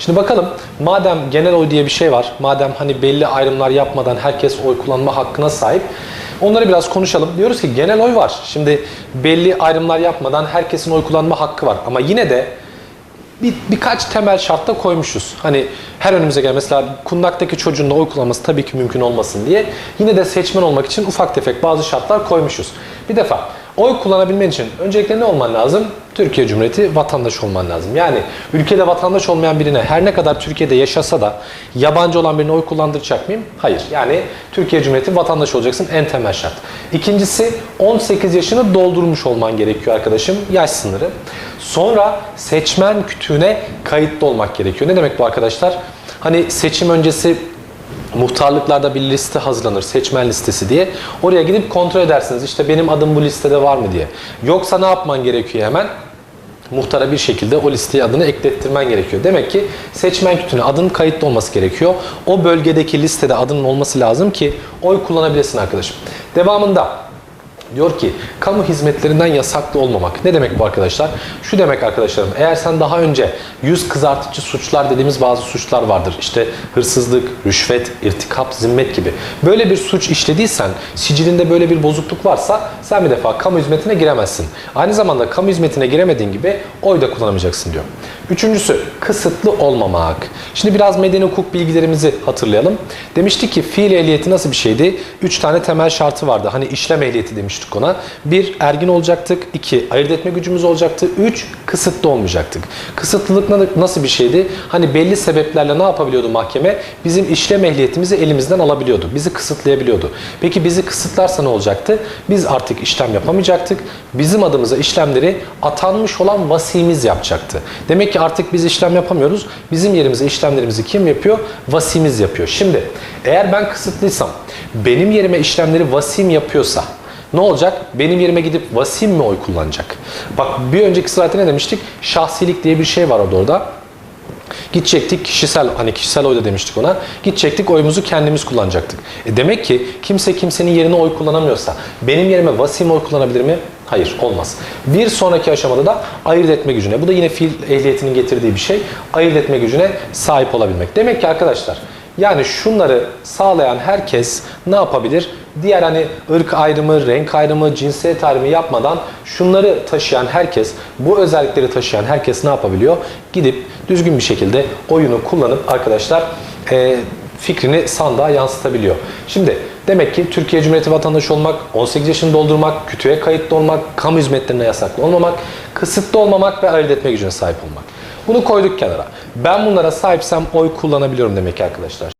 Şimdi bakalım madem genel oy diye bir şey var, madem hani belli ayrımlar yapmadan herkes oy kullanma hakkına sahip, onları biraz konuşalım. Diyoruz ki genel oy var. Şimdi belli ayrımlar yapmadan herkesin oy kullanma hakkı var. Ama yine de bir, birkaç temel şartta koymuşuz. Hani her önümüze gelen mesela kundaktaki çocuğun da oy kullanması tabii ki mümkün olmasın diye yine de seçmen olmak için ufak tefek bazı şartlar koymuşuz. Bir defa oy kullanabilmen için öncelikle ne olman lazım? Türkiye Cumhuriyeti vatandaşı olman lazım. Yani ülkede vatandaş olmayan birine her ne kadar Türkiye'de yaşasa da yabancı olan birine oy kullandıracak mıyım? Hayır. Yani Türkiye Cumhuriyeti vatandaşı olacaksın en temel şart. İkincisi 18 yaşını doldurmuş olman gerekiyor arkadaşım. Yaş sınırı. Sonra seçmen kütüğüne kayıtlı olmak gerekiyor. Ne demek bu arkadaşlar? Hani seçim öncesi muhtarlıklarda bir liste hazırlanır, seçmen listesi diye. Oraya gidip kontrol edersiniz. İşte benim adım bu listede var mı diye. Yoksa ne yapman gerekiyor hemen? Muhtara bir şekilde o listeye adını eklettirmen gerekiyor. Demek ki seçmen kütüğüne adın kayıtlı olması gerekiyor. O bölgedeki listede adının olması lazım ki oy kullanabilesin arkadaşım. Devamında Diyor ki kamu hizmetlerinden yasaklı olmamak. Ne demek bu arkadaşlar? Şu demek arkadaşlarım eğer sen daha önce yüz kızartıcı suçlar dediğimiz bazı suçlar vardır. İşte hırsızlık, rüşvet, irtikap, zimmet gibi. Böyle bir suç işlediysen, sicilinde böyle bir bozukluk varsa sen bir defa kamu hizmetine giremezsin. Aynı zamanda kamu hizmetine giremediğin gibi oy da kullanamayacaksın diyor. Üçüncüsü kısıtlı olmamak. Şimdi biraz medeni hukuk bilgilerimizi hatırlayalım. Demiştik ki fiil ehliyeti nasıl bir şeydi? Üç tane temel şartı vardı. Hani işlem ehliyeti demiştik ona. Bir, ergin olacaktık. iki ayırt etme gücümüz olacaktı. Üç, kısıtlı olmayacaktık. Kısıtlılık na- nasıl bir şeydi? Hani belli sebeplerle ne yapabiliyordu mahkeme? Bizim işlem ehliyetimizi elimizden alabiliyordu. Bizi kısıtlayabiliyordu. Peki bizi kısıtlarsa ne olacaktı? Biz artık işlem yapamayacaktık. Bizim adımıza işlemleri atanmış olan vasimiz yapacaktı. Demek ki artık biz işlem yapamıyoruz. Bizim yerimize işlemlerimizi kim yapıyor? Vasimiz yapıyor. Şimdi eğer ben kısıtlıysam, benim yerime işlemleri vasim yapıyorsa ne olacak? Benim yerime gidip vasim mi oy kullanacak? Bak bir önceki slaytta ne demiştik? Şahsilik diye bir şey var orada orada. Gidecektik kişisel hani kişisel oy da demiştik ona. Gidecektik oyumuzu kendimiz kullanacaktık. E demek ki kimse kimsenin yerine oy kullanamıyorsa benim yerime vasim oy kullanabilir mi? Hayır olmaz. Bir sonraki aşamada da ayırt etme gücüne. Bu da yine fiil ehliyetinin getirdiği bir şey. Ayırt etme gücüne sahip olabilmek. Demek ki arkadaşlar yani şunları sağlayan herkes ne yapabilir? Diğer hani ırk ayrımı, renk ayrımı, cinsiyet ayrımı yapmadan şunları taşıyan herkes, bu özellikleri taşıyan herkes ne yapabiliyor? Gidip düzgün bir şekilde oyunu kullanıp arkadaşlar e, fikrini sandığa yansıtabiliyor. Şimdi demek ki Türkiye Cumhuriyeti vatandaşı olmak, 18 yaşını doldurmak, kütüğe kayıtlı olmak, kamu hizmetlerine yasaklı olmamak, kısıtlı olmamak ve ayırt etme gücüne sahip olmak. Bunu koyduk kenara. Ben bunlara sahipsem oy kullanabiliyorum demek ki arkadaşlar.